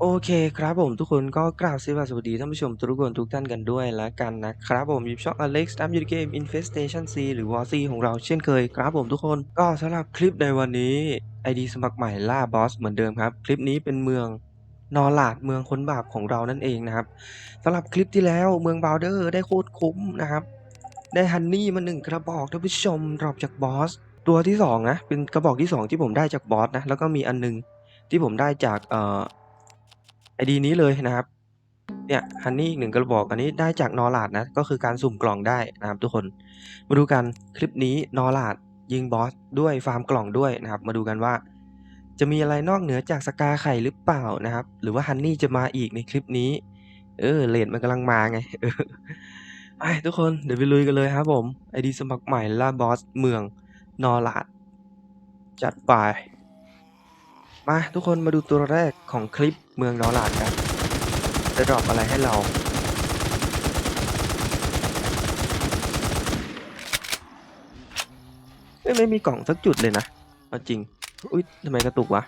โอเคครับผมทุกคนก็กราบสวัสดีท่านผู้ชมทุกคนทุกท่านกันด้วยแล้วกันนะครับผมยู่ช่อง Alex ตามยู่ในเกม Infestation C หรือ War C ของเราเช่นเคยครับผมทุกคนก็สำหรับคลิปในวันนี้ ID สมัครใหม่ล่าบอสเหมือนเดิมครับ คลิปนี้เป็นเมืองนอร์ลาดเมืองคนบาปของเรานั่นเองนะครับสำหรับคลิปที่แล้วเมืองบาวเดอร์ได้โคตรคุ้มนะครับ ได้ฮันนี่มาหนึ่งกระบอกท่านผู้ชมดรอปจากบอสตัวที่สองนะเป็นกระบอกที่สองที่ผมได้จากบอสนะแล้วก็มีอันหนึงที่ผมได้จากเอ่อ ไอดีนี้เลยนะครับ เนี่ยฮันนี่อีกหนึ่งกระบอกอันนี้ได้จากนอลาดนะ ก็คือการสุ่มกล่องได้นะครับทุกคน มาดูกันคลิปนี้นอลาดยิงบอสด้วยฟาร์มกล่องด้วยนะครับ มาดูกันว่า จะมีอะไรนอกเหนือจากสกาไข่หรือเปล่านะครับ หรือว่าฮันนี่จะมาอีกในคลิปนี้ เออเลดมันกำลังมาไงเออไปทุกคนเดี๋ยวไปลุยกันเลยครับผมไอดีสมัครใหม่ล่าบอสเมืองนอลาดจัดไปมาทุกคนมาดูตัวแรกของคลิป เมืองนอร์ลาดกัน จะดรอปอะไรให้เรา ไม่ไม่มีกล่องสักจุดเลยนะเอาจริง อุ๊ยทำไมกระตุกวะ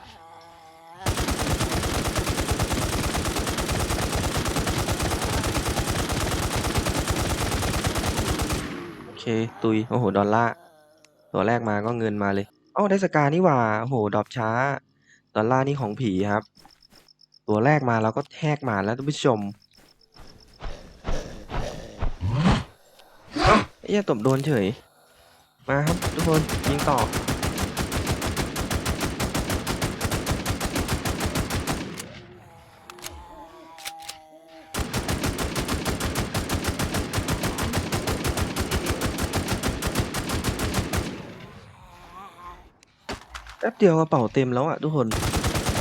โอเค ตุย โอ้โห ดอลลาร์ตัวแรกมาก็เงินมาเลย อ้าได้สกานี่หว่า โอ้โห ดรอปช้า ดอลลาร์นี่ของผีครับ ตัวแรกมาเราก็แทกมาแล้วท่านผู้ชมเอ้าไอ้ยตบโดนเฉย มาครับทุกคนยิงต่อ แป๊บเดียวกระเป๋าเต็มแล้วอะทุกคน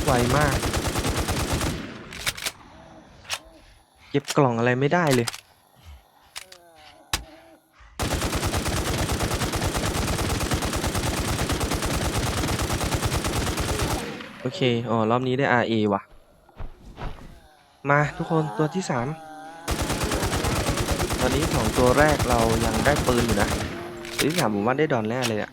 ไวมาก เก็บกล่องอะไรไม่ได้เลย โอเค อ๋อ รอบนี้ได้ RA ว่ะ มาทุกคนตัวที่สามตอนนี้สองตัวแรกเรายังได้ปืนอยู่นะตัวที่สามผมว่าได้ดอนแน่เลยอะ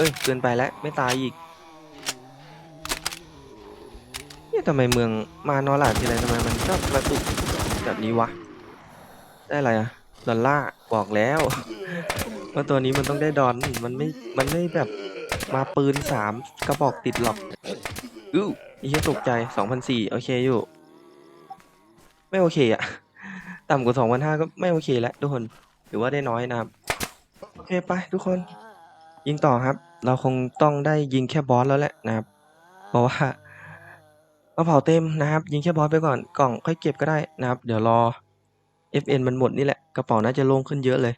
เอ้ยเกินไปแล้วไม่ตายอีกเนี่ยทำไมเมืองมานอร์ลาดทีไรทำไมมันชอบกระตุกแบบนี้วะ ได้อะไรอะดอลลาบอกแล้วว่าตัวนี้มันต้องได้ดอนมันไม่มันไม่แบบมาปืนสามกระบอกติดหรอกอู้อีเหี้ยตกใจสองพันสี่โอเคอยู่ ไม่โอเคอะต่ำกว่าสองพันห้าก็ไม่โอเคแล้วทุกคน หรือว่าได้น้อยนะครับ โอเคไปทุกคน ยิงต่อครับ เราคงต้องได้ยิงแค่บอสแล้วแหละนะครับ เพราะว่ากระเป๋าเต็มนะครับ ยิงแค่บอสไปก่อนกล่องค่อยเก็บก็ได้นะครับ เดี๋ยวรอ FN มันหมดนี่แหละ กระเป๋าน่าจะโล่งขึ้นเยอะเลย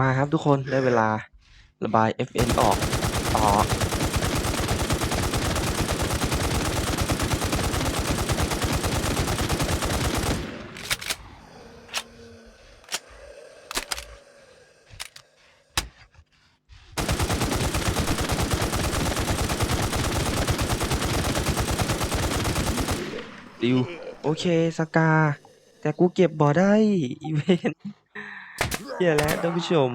มาครับทุกคนได้เวลาระบาย FN ออกต่อ โอเคสกา แต่กูเก็บบ่อได้อีเวนเฮียแล้วท่านผู้ชม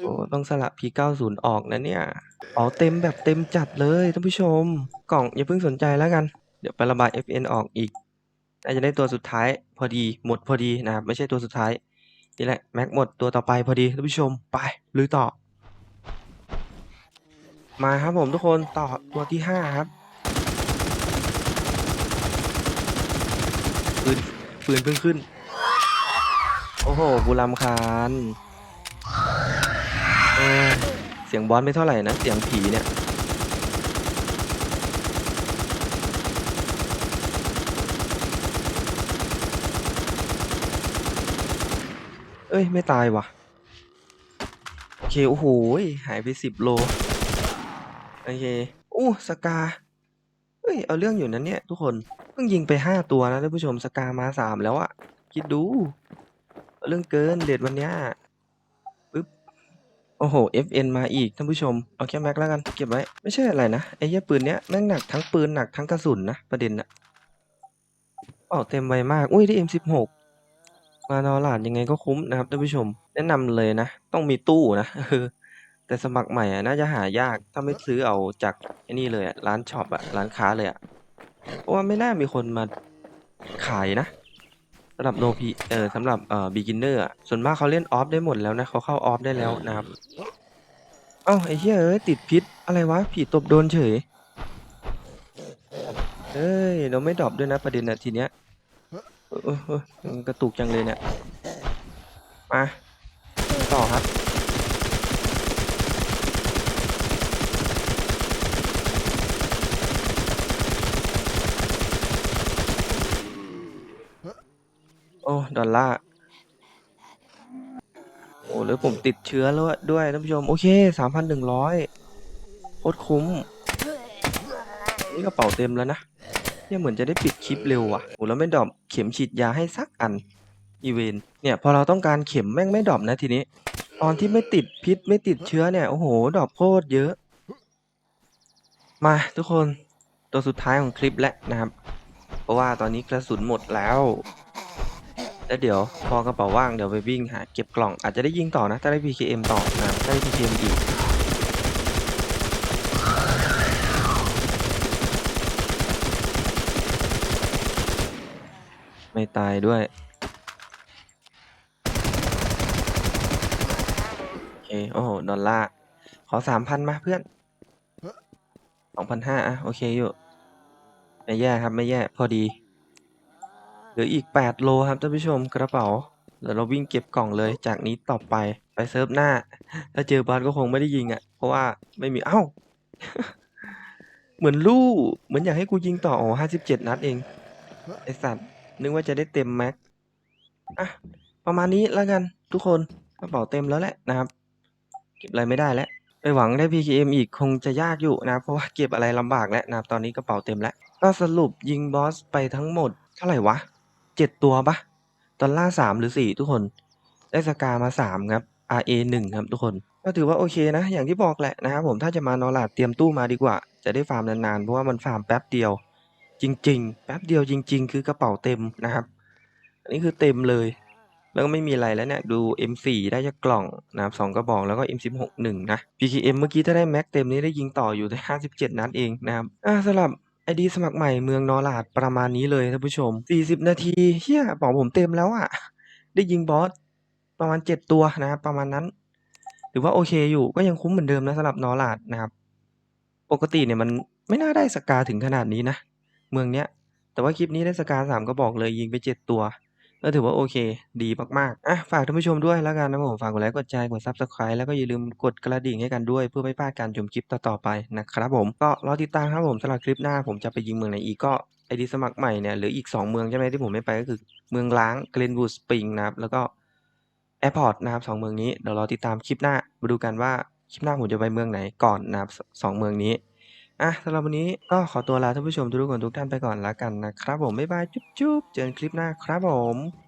โอ้ต้องสละ P90 ออกนะเนี่ยเอาเต็มแบบเต็มจัดเลยท่านผู้ชม กล่องอย่าเพิ่งสนใจแล้วกัน เดี๋ยวไประบาย FN ออกอีกน่าจะได้ตัวสุดท้ายพอดีหมดพอดีนะครับไม่ใช่ตัวสุดท้ายนี่แหละแม็กหมดตัวต่อไปพอดีท่านผู้ชมไปลุยต่อ มาครับผมทุกคนต่อตัวที่ห้าครับ ปืนปืนเพิ่งขึ้น โอ้โหกูรำคาญเออเสียงบอสไม่เท่าไหร่นะ เสียงผีเนี่ย เอ้ย ไม่ตายว่ะ โอเค โอ้โหยหายไปสิบโล โอเค อู้สกา เฮ้ย เอาเรื่องอยู่นั้นเนี่ยทุกคน เพิ่งยิงไปห้าตัวนะท่านผู้ชมสกามาสามแล้วอะคิดดูเอาเรื่องเกินเดทวันเนี้ยปึ๊บ โอ้โฮ FN มาอีกท่านผู้ชม เอาแค่แม็กแล้วกัน เก็บไว้ ไม่ใช่อะไรนะ ไอ้เหี้ยปืนเนี้ยแม่งหนักทั้งปืนหนักทั้งกระสุนนะประเด็นน่ะเป่าเต็มไวมาก อุ๊ยได้ M16 มานอร์ลาดยังไงก็คุ้มนะครับท่านผู้ชม แนะนำเลยนะ ต้องมีตู้นะ แต่สมัครใหม่อะน่าจะหายากถ้าไม่ซื้อเอาจากไอ้นี่เลยอะร้านช็อปอะร้านค้าเลยอะเพราะว่าไม่น่ามีคนมาขายนะสำหรับ No P เออสำหรับเอ่อ beginner อะส่วนมากเขาเล่นออฟได้หมดแล้วนะเขาเข้าออฟได้แล้วนะครับอ้าวไอ้เหี้ยเอ้ยติดพิษอะไรวะผีตบโดนเฉยเฮ้ยเราไม่ดรอปด้วยนะประเด็นน่ะทีเนี้ยเออเออเออมันกระตุกจังเลยเนี่ย มา ต่อครับ ดอลลาร์โอ้แล้วผมติดเชื้อแล้วด้วยท่านผู้ชม โอเค3,100โคตรคุ้ม นี่กระเป๋าเต็มแล้วนะเนี่ยเหมือนจะได้ปิดคลิปเร็วว่ะโอ้แล้วไม่ดอปเข็มฉีดยาให้สักอันอีเวนเนี่ยพอเราต้องการเข็มแม่งไม่ดอปนะทีนี้ ตอนที่ไม่ติดพิษไม่ติดเชื้อเนี่ย โอ้โห ดอปโคตรเยอะ มาทุกคนตัวสุดท้ายของคลิปแล้วนะครับ เพราะว่าตอนนี้กระสุนหมดแล้ว แล้วเดี๋ยวพอกระเป๋าว่างเดี๋ยวไปวิ่งหาเก็บกล่องอาจจะได้ยิงต่อนะถ้าได้ PKM ต่อนะถ้าได้ PKM อีกไม่ตายด้วยโอเคโอ้โหดอลลาร์ขอสามพันมาเพื่อนสองพันห้าอะโอเคอยู่ ไม่แย่ครับ ไม่แย่ พอดี เหลืออีกแปดโลครับท่านผู้ชมกระเป๋าเดี๋ยวเราวิ่งเก็บกล่องเลยจากนี้ต่อไปไปเซิร์ฟหน้า ถ้าเจอบอสก็คงไม่ได้ยิงอะ่ะ เพราะว่าไม่มีเอ้า เหมือนลู่เหมือนอยากให้กูยิงต่อโอ้ห้าสิบเจ็ดนัดเอง ไอสัตว์ นึกว่าจะได้เต็มแม็กอะประมาณนี้แล้วกันทุกคนกระเป๋าเต็มแล้วแหละนะครับ เก็บอะไรไม่ได้แล้วไปหวังได้ PKM อีกคงจะยากอยู่นะครับเพราะว่าเก็บอะไรลำบากแล้วนะครับตอนนี้กระเป๋าเต็มแล้ว ก็สรุปยิงบอสไปทั้งหมดเท่าไหร่วะ เจ็ดตัวปะดอลลาร์สามหรือสี่ทุกคน ได้สกามาสามครับ RA หนึ่งครับทุกคน ก็ถือว่าโอเคนะ อย่างที่บอกแหละนะครับผมถ้าจะมานอลาดเตรียมตู้มาดีกว่า จะได้ฟาร์มนานๆ เพราะว่ามันฟาร์มแป๊บเดียว จริง ๆ แป๊บเดียวจริง ๆ คือกระเป๋าเต็มนะครับ อันนี้คือเต็มเลย แล้วก็ไม่มีอะไรแล้วเนี่ยดู M4 ได้จากกล่องนะครับสองกระบอกแล้วก็ M16 หนึ่งนะ PKM เมื่อกี้ถ้าได้แม็กเต็มนี้ได้ยิงต่ออยู่ได้57 นัดเองนะครับอ่าสำหรับ ไอดีสมัครใหม่เมืองนอลาดประมาณนี้เลยท่านผู้ชม 40 นาทีเฮียป๋าผมเต็มแล้วอะ่ะ ได้ยิงบอสประมาณ 7 ตัวนะครับประมาณนั้นถือว่าโอเคอยู่ก็ยังคุ้มเหมือนเดิมนะสำหรับนอลาดนะครับ ปกติเนี่ยมันไม่น่าได้สกาถึงขนาดนี้นะ เมืองเนี้ย แต่ว่าคลิปนี้ได้สกาสามก็บอกเลยยิงไป 7 ตัว ก็ถือว่าโอเค ดีมาก ๆอะฝากท่านผู้ชมด้วยแล้วกันนะผม ฝากกดไลค์ กดแชร์ กด Subscribe แล้วก็อย่าลืมกดกระดิ่งให้กันด้วย เพื่อไม่พลาดการชมคลิปต่อ ๆ ไปนะครับผม ก็รอติดตามครับผมสำหรับคลิปหน้าผมจะไปยิงเมืองไหนอีก ก็ไอดีสมัครใหม่เนี่ยเหลืออีก 2 เมืองใช่ไหมที่ผมไม่ไปก็คือเมืองล้าง Glenwood Spring นะครับ แล้วก็แอร์พอร์ตนะครับสองเมืองนี้เดี๋ยวรอติดตามคลิปหน้ามาดูกันว่าคลิปหน้าผมจะไปเมืองไหนก่อนนะครับสสองเมืองนี้ อะสำหรับวันนี้ก็ขอตัวลาท่านผู้ชมทุกคนทุกท่านไปก่อนแล้วกันนะครับผมบ๊ายบายจุ๊บๆเจอกันคลิปหน้าครับผม